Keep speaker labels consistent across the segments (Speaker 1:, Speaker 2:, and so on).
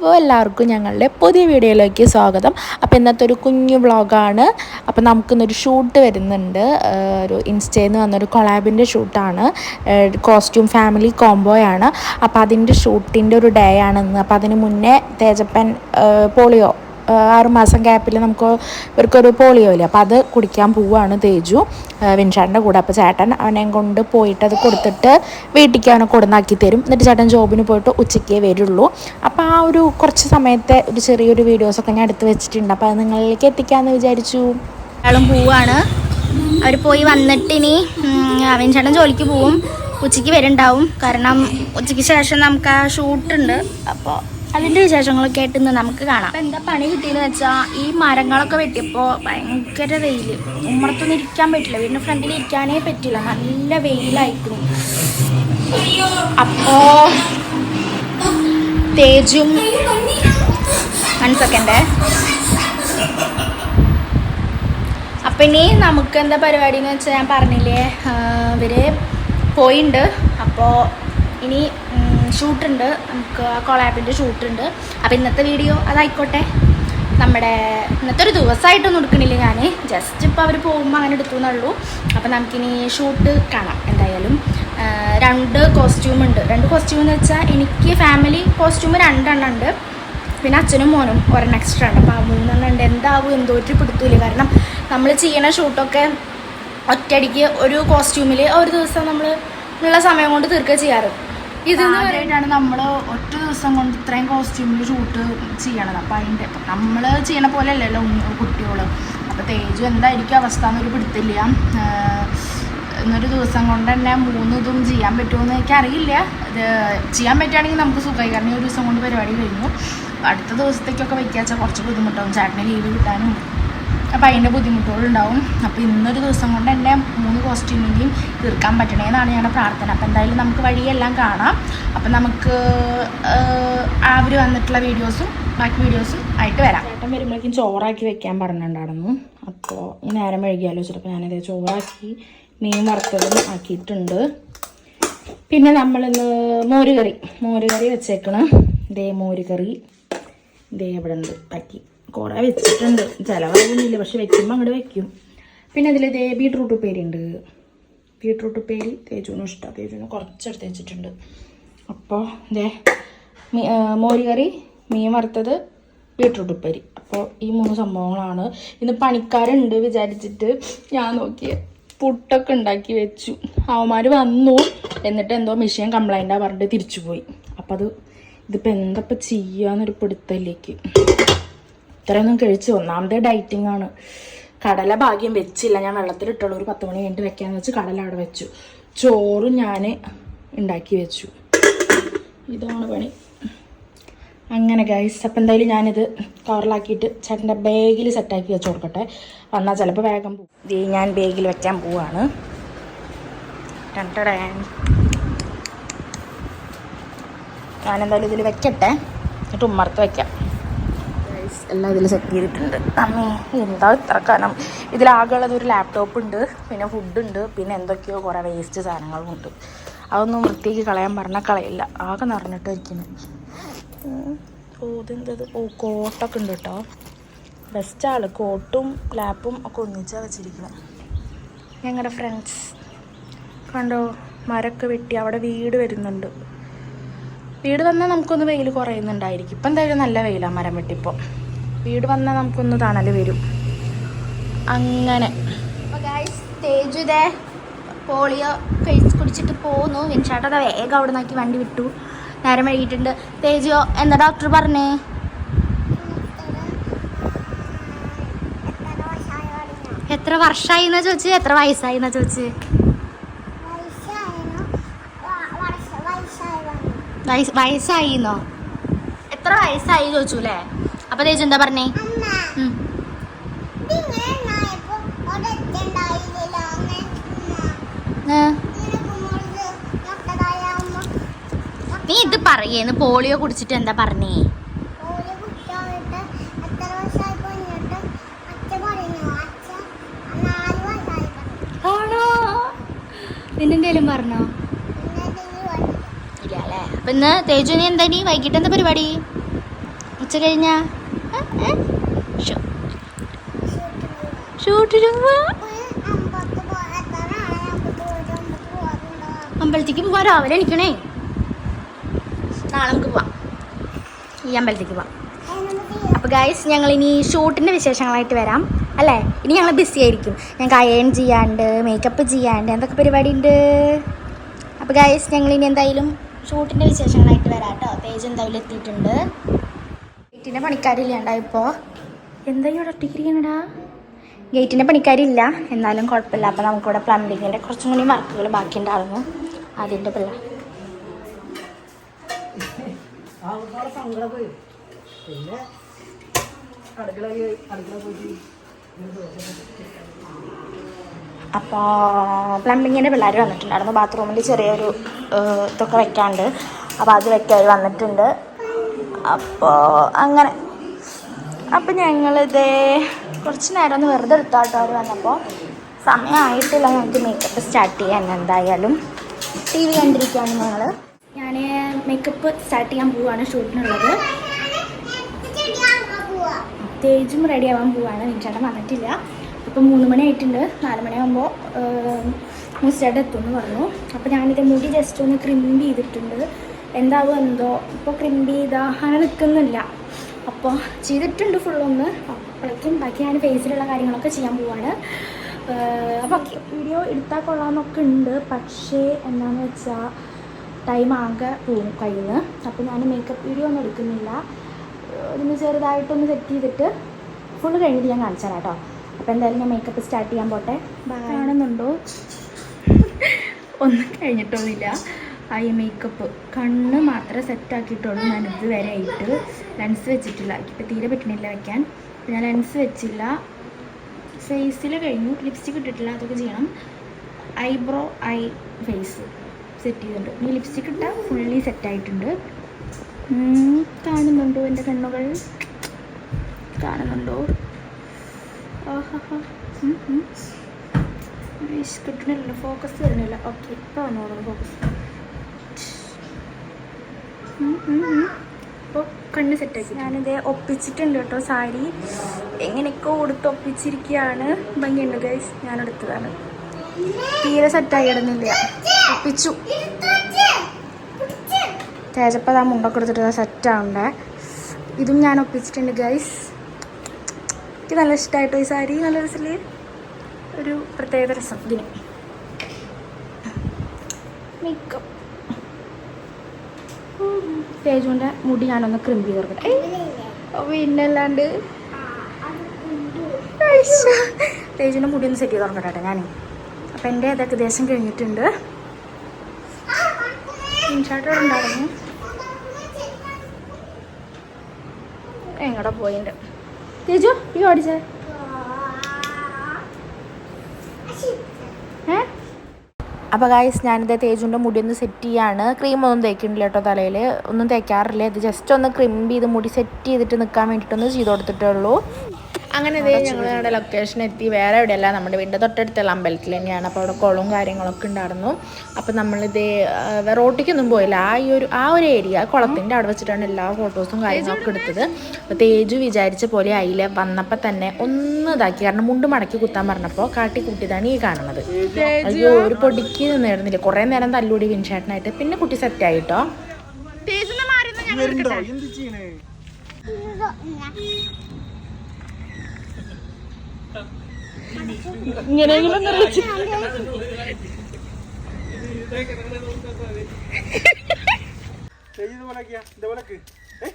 Speaker 1: അപ്പോൾ എല്ലാവർക്കും ഞങ്ങളുടെ പുതിയ വീഡിയോയിലേക്ക് സ്വാഗതം. അപ്പോൾ ഇന്നത്തെ ഒരു കുഞ്ഞു വ്ളോഗാണ്. അപ്പോൾ നമുക്കിന്നൊരു ഷൂട്ട് വരുന്നുണ്ട്. ഒരു ഇൻസ്റ്റയിൽ നിന്ന് വന്നൊരു കൊളാബിന്റെ ഷൂട്ടാണ്. Costume family കോംബോയാണ്. അപ്പോൾ അതിന്റെ ഷൂട്ടിന്റെ ഒരു ഡേ ആണെന്ന്. അപ്പോൾ അതിന് മുന്നേ തേജപ്പൻ പോളിയോ ആറുമാസം ഗ്യാപ്പിൽ നമുക്ക് ഇവർക്കൊരു പോളിയോ ഇല്ല? അപ്പോൾ അത് കുടിക്കാൻ പോവുകയാണ് തേജു. ആഹ് കൂടെ. അപ്പോൾ ചേട്ടൻ അവനെ കൊണ്ട് പോയിട്ട് അത് കൊടുത്തിട്ട് വീട്ടിലേക്ക് അവനെ കൊടുന്നാക്കി തരും. എന്നിട്ട് ചേട്ടൻ ജോബിന് പോയിട്ട് ഉച്ചയ്ക്കേ വരുള്ളൂ. അപ്പോൾ ആ ഒരു കുറച്ച് സമയത്തെ ഒരു ചെറിയൊരു വീഡിയോസൊക്കെ ഞാൻ എടുത്ത് വെച്ചിട്ടുണ്ട്. അപ്പോൾ അത് നിങ്ങളിലേക്ക് എത്തിക്കാമെന്ന് വിചാരിച്ചു.
Speaker 2: അയാളും പോവാണ്. അവർ പോയി വന്നിട്ട് ഇനി അവൻ ചേട്ടൻ ജോലിക്ക് പോവും. ഉച്ചയ്ക്ക് വരുന്നുണ്ടാവും കാരണം ഉച്ചയ്ക്ക് ശേഷം നമുക്ക് ആ ഷൂട്ടുണ്ട്. അപ്പോൾ അതിന്റെ വിശേഷങ്ങളൊക്കെ ആയിട്ട് ഇന്ന് നമുക്ക് കാണാം. അപ്പൊ എന്താ പണി കിട്ടിയെന്ന് വെച്ചാൽ ഈ മരങ്ങളൊക്കെ വെട്ടിയപ്പോൾ ഭയങ്കര വെയിൽ ഉമ്മറത്തൊന്നും ഇരിക്കാൻ പറ്റില്ല. വീടിന്റെ ഫ്രണ്ടിൽ ഇരിക്കാനേ പറ്റില്ല. നല്ല വെയിലായിരിക്കും അപ്പോൾ തേജും വൺ സെക്കൻഡ് അപ്പം ഇനി നമുക്ക് എന്താ പരിപാടി എന്ന് വെച്ചാൽ ഞാൻ പറഞ്ഞില്ലേ ഇവർ പോയിണ്ട്. അപ്പോൾ ഇനി ഷൂട്ടുണ്ട്. നമുക്ക് കൊളാബിന്റെ ഷൂട്ടുണ്ട്. അപ്പോൾ ഇന്നത്തെ വീഡിയോ അതായിക്കോട്ടെ. നമ്മുടെ ഇന്നത്തെ ഒരു ദിവസമായിട്ടൊന്നും എടുക്കണില്ല ഞാൻ ജസ്റ്റ് ഇപ്പോൾ അവർ പോകുമ്പോൾ അങ്ങനെ എടുത്തു എന്നുള്ളൂ അപ്പോൾ നമുക്കിനി ഷൂട്ട് കാണാം. എന്തായാലും രണ്ട് കോസ്റ്റ്യൂം ഉണ്ട്. രണ്ട് കോസ്റ്റ്യൂം എന്ന് വെച്ചാൽ എനിക്ക് ഫാമിലി കോസ്റ്റ്യൂം രണ്ടെണ്ണം ഉണ്ട്. പിന്നെ അച്ഛനും മോനും ഒരെണ്ണം എക്സ്ട്രാ ഉണ്ട്. അപ്പോൾ ആ മൂന്നെണ്ണം ഉണ്ട്. എന്താവും എന്തോ ഒരു പിടുത്തൂല കാരണം നമ്മൾ ചെയ്യണ ഷൂട്ടൊക്കെ ഒറ്റയടിക്ക് ഒരു കോസ്റ്റ്യൂമിൽ ഒരു ദിവസം നമ്മൾ ഉള്ള സമയം കൊണ്ട് തീർക്കുക ചെയ്യാറ്. ആദ്യമായിട്ടാണ് നമ്മൾ ഒറ്റ ദിവസം കൊണ്ട് ഇത്രയും കോസ്റ്റ്യൂമിൽ ഷൂട്ട് ചെയ്യണത്. അപ്പം അതിന്റെ നമ്മൾ ചെയ്യണ പോലെ അല്ലല്ലോ കുട്ടികൾ അപ്പോൾ തേജു എന്തായിരിക്കും അവസ്ഥ എന്നൊരു പിടുത്തില്ല. ഇന്നൊരു ദിവസം കൊണ്ട് തന്നെ മൂന്ന് ഇതും ചെയ്യാൻ പറ്റുമെന്ന് എനിക്കറിയില്ല. ഇത് ചെയ്യാൻ പറ്റുകയാണെങ്കിൽ നമുക്ക് സുഖമായി. കാരണം ഈ ഒരു ദിവസം കൊണ്ട് പരിപാടി കഴിഞ്ഞു. അടുത്ത ദിവസത്തേക്കൊക്കെ വയ്ക്കാച്ചാൽ കുറച്ച് ബുദ്ധിമുട്ടാവും. ചേട്ടന് ലീവ് കിട്ടാനും. അപ്പം അതിന്റെ ബുദ്ധിമുട്ടുകളുണ്ടാവും അപ്പോൾ ഇന്നൊരു ദിവസം കൊണ്ട് എന്റെ മൂന്ന് കോസ്റ്റ്യൂമിന്റെയും തീർക്കാൻ പറ്റണേന്നാണ് ഞങ്ങളുടെ പ്രാർത്ഥന. അപ്പോൾ എന്തായാലും നമുക്ക് വഴിയെല്ലാം കാണാം. അപ്പോൾ നമുക്ക് അവർ വന്നിട്ടുള്ള വീഡിയോസും ബാക്കി വീഡിയോസും ആയിട്ട് വരാം. ചേട്ടൻ വരുമ്പോഴേക്കും ചോറാക്കി വെക്കാൻ പറഞ്ഞിട്ടുണ്ടായിരുന്നു. അപ്പോൾ ഈ നേരം വൈകിയാലോ ചിലപ്പോൾ ഞാനത് ചോറാക്കി മീൻ വറുത്തതും ആക്കിയിട്ടുണ്ട്. പിന്നെ നമ്മളിന്ന് മോരുകറി. മോരുകറി വെച്ചേക്കണം. ദേ മോരുകറി. ദേ ഇവിടെ ഉണ്ട് പറ്റി. കുറേ വെച്ചിട്ടുണ്ട്. ചിലവാകുന്നില്ല പക്ഷെ വെക്കുമ്പോൾ അങ്ങോട്ട് വെക്കും. പിന്നെ അതിൽ ദേ ബീട്രൂട്ട് ഉപ്പേരി ഉണ്ട് ബീട്രൂട്ട് ഉപ്പേരി തേജുവിനും ഇഷ്ടമാണ് തേജുവിന് കുറച്ചെടുത്ത് വെച്ചിട്ടുണ്ട്. അപ്പോൾ ദേ മീ കറി മീൻ വറുത്തത് ബീട്രൂട്ട് ഉപ്പേരി. അപ്പോൾ ഈ മൂന്ന് സംഭവങ്ങളാണ്. ഇന്ന് പണിക്കാരുണ്ട് വിചാരിച്ചിട്ട് ഞാൻ നോക്കിയ പുട്ടൊക്കെ ഉണ്ടാക്കി വെച്ചു. അവന്മാർ വന്നു. എന്നിട്ട് എന്തോ മെഷീൻ കംപ്ലൈന്റാണ് പറഞ്ഞിട്ട് തിരിച്ചു പോയി അപ്പം അത് ഇതിപ്പോൾ എന്തപ്പോൾ ചെയ്യാന്നൊരു പിടുത്തലേക്ക് ഇത്രയൊന്നും കഴിച്ച്. ഒന്നാമത്തെ ഡയറ്റിംഗ് ആണ്. കടല ഭാഗ്യം വെച്ചില്ല. ഞാൻ വെള്ളത്തിലിട്ടുള്ളൂ. ഒരു പത്ത് മണി കഴിഞ്ഞിട്ട് വെക്കാന്ന് വെച്ച് കടല അവിടെ വെച്ചു. ചോറും ഞാൻ ഉണ്ടാക്കി വെച്ചു. ഇതാണ് പണി. അങ്ങനെ ഗൈസ് അപ്പം എന്തായാലും ഞാനിത് കവറിലാക്കിയിട്ട് ചേട്ടന്റെ ബാഗിൽ സെറ്റാക്കി വെച്ച് കൊടുക്കട്ടെ. വന്നാൽ ചിലപ്പോൾ വേഗം പോകും ഞാൻ ബാഗിൽ വെക്കാൻ പോവാണ്. ടണ്ടടേൻ. ഞാനെന്തായാലും ഇതിൽ വെക്കട്ടെ. എന്നിട്ട് ഉമ്മർത്ത് Guys, എല്ലാം ഇതിൽ സെറ്റ് ചെയ്തിട്ടുണ്ട്. അമ്മേ എന്താ ഇത്ര കാരണം ഇതിലാകെയുള്ളത് ഒരു ലാപ്ടോപ്പ് ഉണ്ട് പിന്നെ ഫുഡ് ഉണ്ട് പിന്നെ എന്തൊക്കെയോ കുറേ വേസ്റ്റ് സാധനങ്ങളും ഉണ്ട്. അതൊന്നും വൃത്തിക്ക് കളയാൻ പറഞ്ഞാൽ കളയില്ല. ആകെ നിറഞ്ഞിട്ട് ഇരിക്കുന്നു. ഓ ഇതെന്തത് ഓ കോട്ടൊക്കെ ഉണ്ട് കേട്ടോ. ബെസ്റ്റ് ആൾ. കോട്ടും ലാപ്പും ഒക്കെ ഒന്നിച്ചാണ് വെച്ചിരിക്കുന്നത് ഞങ്ങളുടെ ഫ്രണ്ട്സ് കണ്ടോ? മരമൊക്കെ വെട്ടി അവിടെ വീട് വരുന്നുണ്ട്. വീട് വന്നാൽ നമുക്കൊന്ന് വെയിൽ കുറയുന്നുണ്ടായിരിക്കും. ഇപ്പം എന്തായാലും നല്ല വെയിലാണ് മരം വെട്ടിപ്പോൾ വീട് വന്നാൽ നമുക്കൊന്ന് തണൽ വരും. അങ്ങനെ. തേജുദേ പോളിയോ കഴിച്ച് കുടിച്ചിട്ട് പോന്നു. വിൻചാട്ടത വേഗം അവിടെ നിന്നാക്കി വണ്ടി വിട്ടു. നേരം വൈകിട്ടുണ്ട്. തേജോ എന്താ ഡോക്ടർ പറഞ്ഞേ? എത്ര വർഷമായി എന്നാ ചോദിച്ചു? എത്ര വയസ്സായി എന്നാ ചോദിച്ചു? വയസ്സ് വയസ്സായിന്നോ? എത്ര വയസ്സായി ചോദിച്ചു അല്ലേ അപ്പൊ തേജു എന്താ പറഞ്ഞേ? നീ ഇത് പറയേന്ന് പോളിയോ കുടിച്ചിട്ട് എന്താ പറഞ്ഞേ? ആണോ? നിന്നെന്തേലും പറഞ്ഞോ? ഇല്ല അല്ലേ? അപ്പൊ ഇന്ന് തേജു നീ എന്താ നീ വൈകിട്ട് എന്താ പരിപാടി? ഉച്ച കഴിഞ്ഞാ? ഷൂട്ടിന് അമ്പലത്തേക്ക് പോവാൻ രാവിലെ എണീക്കണേ. നാളെ നമുക്ക് പോവാം. ഈ അമ്പലത്തേക്ക് പോവാം. അപ്പോൾ ഗൈസ് ഞങ്ങൾ ഇനി ഷൂട്ടിന്റെ വിശേഷങ്ങളായിട്ട് വരാം. അല്ലേ? ഇനി ഞങ്ങൾ ബിസി ആയിരിക്കും. ഞങ്ങൾക്ക് അയൺ ചെയ്യാണ്ട് മേക്കപ്പ് ചെയ്യാണ്ട് എന്തൊക്കെ പരിപാടി ഉണ്ട് അപ്പോൾ ഗൈസ് ഞങ്ങൾ ഇനി എന്തായാലും ഷൂട്ടിന്റെ വിശേഷങ്ങളായിട്ട് വരാം കേട്ടോ. പേജ് എന്തായാലും എത്തിയിട്ടുണ്ട്. വീട്ടിന്റെ പണിക്കാരില്ലാണ്ടാ എന്തായാലും ഒട്ടിക്കിരിക്കണടാ ഗേറ്റിന്റെ പണിക്കാരില്ല. എന്നാലും കുഴപ്പമില്ല. അപ്പോൾ നമുക്കിവിടെ പ്ലംബിങ്ങിന്റെ കുറച്ചും കൂടി വർക്കുകൾ ബാക്കിയുണ്ടായിരുന്നു. അതിന്റെ പിള്ള. അപ്പോൾ പ്ലംബിങ്ങിന്റെ പിള്ളേർ വന്നിട്ടുണ്ടായിരുന്നു. ബാത്റൂമിൽ ചെറിയൊരു ഇതൊക്കെ വെക്കാണ്ട് അപ്പോൾ അത് വെക്കാൻ വന്നിട്ടുണ്ട്. അപ്പോൾ അങ്ങനെ. അപ്പം ഞങ്ങളിത് കുറച്ച് നേരം ഒന്ന് വെറുതെ എടുത്താട്ടോ അവർ വന്നപ്പോൾ സമയമായിട്ടില്ല ഞങ്ങൾക്ക് മേക്കപ്പ് സ്റ്റാർട്ട് ചെയ്യാൻ. എന്തായാലും ടി വി കണ്ടിരിക്കുകയാണ് ഞങ്ങൾ ഞാൻ മേക്കപ്പ് സ്റ്റാർട്ട് ചെയ്യാൻ പോവുകയാണ് ഷൂട്ടിനുള്ളത്. തേജും റെഡി ആവാൻ പോവാണ് വിൻചേട്ടൻ വന്നിട്ടില്ല. ഇപ്പം മൂന്ന് മണി ആയിട്ടുണ്ട് നാല് മണിയാകുമ്പോൾ മൂച്ചേട്ടൻ എത്തുമെന്ന് പറഞ്ഞു. അപ്പോൾ ഞാനിത് മുടി ജസ്റ്റ് ഒന്ന് ക്രിമ്പ് ചെയ്തിട്ടുണ്ട്. എന്താവും എന്തോ ഇപ്പോൾ ക്രിമ്പ് ചെയ്താൽ അങ്ങനെ നിൽക്കുന്നില്ല അപ്പോൾ ചെയ്തിട്ടുണ്ട് ഫുള്ളൊന്ന് അപ്പോഴേക്കും ബാക്കി ഞാൻ ഫേസിലുള്ള കാര്യങ്ങളൊക്കെ ചെയ്യാൻ പോവാണ്. അപ്പോൾ വീഡിയോ എടുത്താൽ കൊള്ളാമെന്നൊക്കെ ഉണ്ട്. പക്ഷേ എന്താണെന്ന് വെച്ചാൽ ടൈം ആകെ പോകും കയ്യിൽ അപ്പോൾ ഞാൻ മേക്കപ്പ് വീഡിയോ ഒന്നും എടുക്കുന്നില്ല. ഒന്ന് ചെറുതായിട്ടൊന്ന് സെറ്റ് ചെയ്തിട്ട് ഫുൾ കഴിഞ്ഞിട്ട് ഞാൻ കാണിച്ചു തരാം കേട്ടോ. അപ്പോൾ എന്തായാലും ഞാൻ മേക്കപ്പ് സ്റ്റാർട്ട് ചെയ്യാൻ പോട്ടെ. കാണുന്നുണ്ടോ? ഒന്നും കഴിഞ്ഞിട്ടൊന്നുമില്ല. ഐ മേക്കപ്പ് കണ്ണ് മാത്രമേ സെറ്റാക്കിയിട്ടുള്ളൂ ഞാൻ ഇതുവരെ ആയിട്ട് ലെൻസ് വെച്ചിട്ടില്ല. ഇപ്പം തീരെ പറ്റണില്ല വെക്കാൻ. ഞാൻ ലെൻസ് വെച്ചില്ല. ഫേസിൽ കഴിഞ്ഞു. ലിപ്സ്റ്റിക് ഇട്ടിട്ടില്ല. അതൊക്കെ ചെയ്യണം. ഐബ്രോ ഐ ഫേസ് സെറ്റ് ചെയ്തിട്ടുണ്ട്. ഇനി ലിപ്സ്റ്റിക് ഇട്ടാൽ ഫുള്ളി സെറ്റായിട്ടുണ്ട് കാണുന്നുണ്ടോ എന്റെ കണ്ണുകൾ? കാണുന്നുണ്ടോ. കിട്ടണില്ല ഫോക്കസ് വരുന്നില്ല. ഓക്കെ ഇപ്പോൾ വന്നോളൂ ഫോക്കസ് ഇപ്പോൾ കണ്ണ് സെറ്റാക്കി ഞാനിത് ഒപ്പിച്ചിട്ടുണ്ട് കേട്ടോ സാരി. എങ്ങനെയൊക്കെ കൊടുത്ത് ഒപ്പിച്ചിരിക്കുകയാണ്. ഭംഗിയുണ്ട് ഗൈസ് ഞാൻ എടുത്തതാണ് തീരെ സെറ്റായി ഇടുന്നില്ല ഒപ്പിച്ചു. തേജപ്പത് ആ മുണ്ടൊക്കെ എടുത്തിട്ട് സെറ്റാവണ്ടേ ഇതും ഞാൻ ഒപ്പിച്ചിട്ടുണ്ട് ഗൈസ് എനിക്ക് നല്ല ഇഷ്ടമായിട്ടോ ഈ സാരി. നല്ല രസമില്ലേ ഒരു പ്രത്യേക രസം ഇതിന്. മേക്കപ്പ് തേജുവിന്റെ മുടി ഞാനൊന്ന് ക്രിമ്പി ചെയ്ത് കൊടുക്കട്ടെ പിന്നെ അല്ലാണ്ട് തേജുവിന്റെ മുടി ഒന്ന് സെറ്റ് ചെയ്ത് തുറക്കട്ടെ ഞാൻ അപ്പം എന്റെ അത് ഏകദേശം കഴിഞ്ഞിട്ടുണ്ട്. ഇൻഷാട്ടോടെ ഉണ്ടായിരുന്നു. എങ്ങടെ പോയിണ്ട് തേജു ഈ ഓടിച്ചേ.
Speaker 1: അപ്പോൾ ഗായ്സ് ഞാനിത് തേജുന്റെ മുടി ഒന്ന് സെറ്റ് ചെയ്യാണ്. ക്രീം ഒന്നും തേക്കുന്നില്ല കേട്ടോ തലയിൽ ഒന്നും തേക്കാറില്ല. ഇത് ജസ്റ്റ് ഒന്ന് ക്രിം ചെയ്ത് മുടി സെറ്റ് ചെയ്തിട്ട് നിൽക്കാൻ വേണ്ടിയിട്ടൊന്ന് ചെയ്ത് കൊടുത്തിട്ടേ ഉള്ളൂ. അങ്ങനെ ഇതേ ഞങ്ങൾ ഞങ്ങളുടെ ലൊക്കേഷൻ എത്തി. വേറെ എവിടെയല്ല നമ്മുടെ വീടിന്റെ തൊട്ടടുത്തുള്ള അമ്പലത്തിൽ തന്നെയാണ്. അപ്പോൾ അവിടെ കുളവും കാര്യങ്ങളൊക്കെ ഉണ്ടായിരുന്നു. അപ്പോൾ നമ്മളിത് റോട്ടിക്കൊന്നും പോയില്ല. ആ ഈ ഒരു ആ ഒരു ഏരിയ കുളത്തിന്റെ അവിടെ വെച്ചിട്ടാണ് എല്ലാ ഫോട്ടോസും കാര്യങ്ങളൊക്കെ എടുത്തത്. അപ്പോൾ തേജു വിചാരിച്ച പോലെ ആയില്ല വന്നപ്പോൾ തന്നെ ഒന്ന് ഇതാക്കി. കാരണം മുണ്ട് മടക്കി കുത്താൻ പറഞ്ഞപ്പോൾ കാട്ടി കൂട്ടിയതാണ് ഈ കാണുന്നത്. അയ്യോ ഒരു പൊടിക്ക് നിന്നിരുന്നില്ല. കുറേ നേരം തല്ലുകൂടി വിൻഷേട്ടനായിട്ട് പിന്നെ കുട്ടി സെറ്റായി കേട്ടോ
Speaker 3: വരുന്നുണ്ടോ എന്ത് ഇതുപോലെയൊക്കെയാ? ഇതുപോലെയൊക്കെ? ഏ?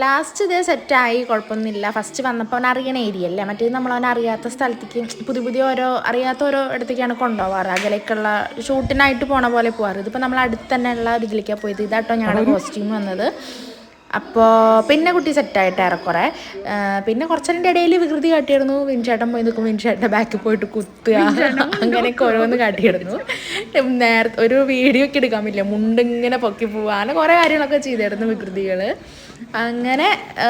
Speaker 1: ലാസ്റ്റ് ഇത് സെറ്റായി കുഴപ്പമൊന്നുമില്ല ഫസ്റ്റ് വന്നപ്പോൾ അവൻ അറിയണ ഏരിയ അല്ലേ മറ്റേത് നമ്മൾ അവൻ അറിയാത്ത സ്ഥലത്തേക്ക് പുതിയ പുതിയ ഓരോ അറിയാത്ത ഓരോ ഇടത്തേക്കാണ് കൊണ്ടുപോകാറ് അകലേക്കുള്ള ഷൂട്ടിനായിട്ട് പോണ പോലെ പോകാറ് ഇതിപ്പോൾ നമ്മൾ അടുത്ത് തന്നെ ഉള്ള ഒരു ഇതിലേക്കാണ് പോയത് ഇതാട്ടോ ഞങ്ങളുടെ കോസ്റ്റ്യൂം വന്നത് അപ്പോൾ പിന്നെ കുട്ടി സെറ്റായിട്ട് ഏറെക്കുറെ. പിന്നെ കുറച്ചതിന്റെ ഇടയിൽ വികൃതി കാട്ടിയിരുന്നു വിൻചേട്ടൻ പോയി നിൽക്കും. വിൻചേട്ടന്റെ ബാക്കിൽ പോയിട്ട് കുത്തുക. അങ്ങനെയൊക്കെ ഓരോന്ന് കാട്ടിയിരുന്നു നേരത്തെ ഒരു വീഡിയോ ഒക്കെ എടുക്കാൻ പറ്റില്ല. മുണ്ടിങ്ങനെ പൊക്കി പോവുക. അങ്ങനെ കുറേ കാര്യങ്ങളൊക്കെ ചെയ്തായിരുന്നു വികൃതികൾ അങ്ങനെ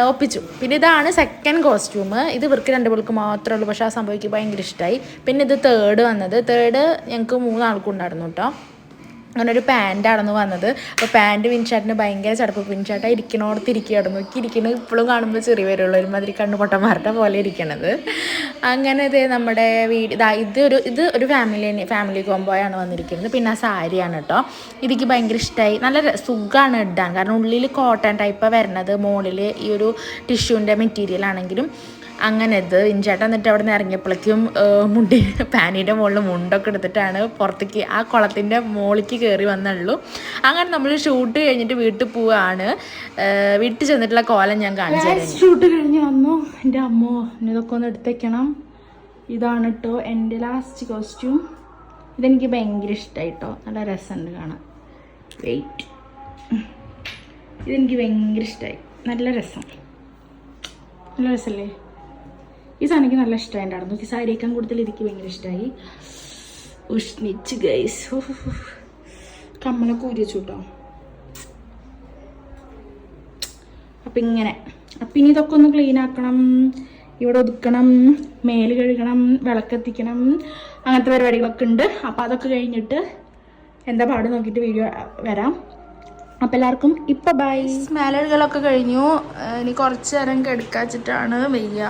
Speaker 1: ഒപ്പിച്ചു. പിന്നെ ഇതാണ് സെക്കൻഡ് കോസ്റ്റ്യൂം ഇത് ഇവർക്ക് രണ്ട് പേർക്ക് മാത്രമേ ഉള്ളൂ. പക്ഷേ ആ സംഭവിക്ക് ഭയങ്കര ഇഷ്ടമായി പിന്നെ ഇത് തേർഡ് വന്നത്. തേർഡ് ഞങ്ങൾക്ക് മൂന്നാൾക്കും ഉണ്ടായിരുന്നു കേട്ടോ.
Speaker 2: അങ്ങനെ ഒരു പാന്റാണെന്ന് വന്നത്. അപ്പോൾ പാന്റ് വിൻചാട്ടിന് ഭയങ്കര ചടപ്പ്. വിൻചാട്ട ഇരിക്കണോടത്ത് ഇരിക്കുകയായിരുന്നു എനിക്ക് ഇരിക്കുന്നത് ഇപ്പോഴും കാണുമ്പോൾ ചെറിയ വരുള്ളൂ ഒരുമാതിരി കണ്ണു പൊട്ടന്മാരുടെ പോലെ ഇരിക്കണത്. അങ്ങനെ ഇത് നമ്മുടെ വീട് ഇതാ ഒരു ഇത് ഒരു ഫാമിലി ഫാമിലി കോംബോയാണ് വന്നിരിക്കുന്നത്. പിന്നെ ആ സാരിയാണ് കേട്ടോ ഇതിക്ക് ഭയങ്കര ഇഷ്ടമായി നല്ല സുഖമാണ് ഇടാൻ. കാരണം ഉള്ളിൽ കോട്ടൺ ടൈപ്പാണ് വരണത്. മുകളിൽ ഈ ഒരു ടിഷ്യൂന്റെ മെറ്റീരിയൽ ആണെങ്കിലും അങ്ങനെ ഇത് ഇഞ്ചേട്ടൻ എന്നിട്ട് അവിടെ നിന്ന് ഇറങ്ങിയപ്പോഴേക്കും മുണ്ടി പാനീന്റെ മുകളിൽ മുണ്ടൊക്കെ എടുത്തിട്ടാണ് പുറത്തേക്ക് ആ കുളത്തിന്റെ മുകളിലേക്ക് കയറി വന്നുള്ളൂ. അങ്ങനെ നമ്മൾ ഷൂട്ട് കഴിഞ്ഞിട്ട് വീട്ടിൽ പോവാണ്. വീട്ടിൽ ചെന്നിട്ടുള്ള കോലം ഞാൻ കാണിച്ചു ഷൂട്ട് കഴിഞ്ഞ് വന്നു. എന്റെ അമ്മോ ഇതൊക്കെ ഒന്ന് എടുത്തേക്കണം. ഇതാണ് കേട്ടോ എന്റെ ലാസ്റ്റ് കോസ്റ്റ്യൂം ഇതെനിക്ക് ഭയങ്കര ഇഷ്ടമായി കേട്ടോ നല്ല രസമുണ്ട് കാണാൻ. വെയിറ്റ് ഇതെനിക്ക് ഭയങ്കര ഇഷ്ടമായി നല്ല രസം. നല്ല രസമല്ലേ ഈ സാധനം എനിക്ക് നല്ല ഇഷ്ടമായിട്ടുണ്ടായിരുന്നു ഈ സാരിയേക്കാൻ കൂടുതൽ എനിക്ക് ഭയങ്കര ഇഷ്ടമായി ഉഷ്ണിച്ച് ഗൈസ് കമ്മലൊക്കെ ഊരിച്ചു കേട്ടോ അപ്പം ഇങ്ങനെ. അപ്പം ഇനി ഇതൊക്കെ ഒന്ന് ക്ലീൻ ആക്കണം. ഇവിടെ ഒതുക്കണം. മേൽ കഴുകണം. വിളക്കെത്തിക്കണം അങ്ങനത്തെ പരിപാടികളൊക്കെ ഉണ്ട്. അപ്പം അതൊക്കെ കഴിഞ്ഞിട്ട് എന്താ പാട് നോക്കിയിട്ട് വീഡിയോ വരാം. അപ്പം എല്ലാവർക്കും ഇപ്പം ബൈ മേലഴുകളൊക്കെ കഴിഞ്ഞു. ഇനി കുറച്ച് നേരം കെടുക്കാച്ചിട്ടാണ് വയ്യ.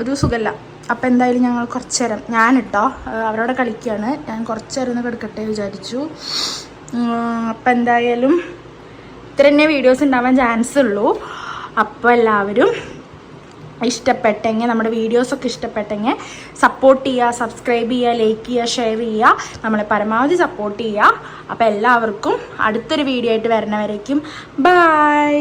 Speaker 2: ഒരു സുഖമല്ല അപ്പം എന്തായാലും ഞങ്ങൾ കുറച്ച് നേരം ഞാനിട്ടോ അവരോട് കളിക്കുകയാണ് ഞാൻ കുറച്ച് നേരം ഒന്ന് കിടക്കട്ടെ വിചാരിച്ചു. അപ്പം എന്തായാലും ഇത്ര തന്നെ വീഡിയോസ് ഉണ്ടാവാൻ ചാൻസ് ഉള്ളൂ. അപ്പോൾ എല്ലാവരും ഇഷ്ടപ്പെട്ടെങ്കിൽ നമ്മുടെ വീഡിയോസൊക്കെ ഇഷ്ടപ്പെട്ടെങ്കിൽ സപ്പോർട്ട് ചെയ്യുക സബ്സ്ക്രൈബ് ചെയ്യുക ലൈക്ക് ചെയ്യുക ഷെയർ ചെയ്യുക. നമ്മളെ പരമാവധി സപ്പോർട്ട് ചെയ്യുക. അപ്പോൾ എല്ലാവർക്കും അടുത്തൊരു വീഡിയോ ആയിട്ട് വരണവരേക്കും ബൈ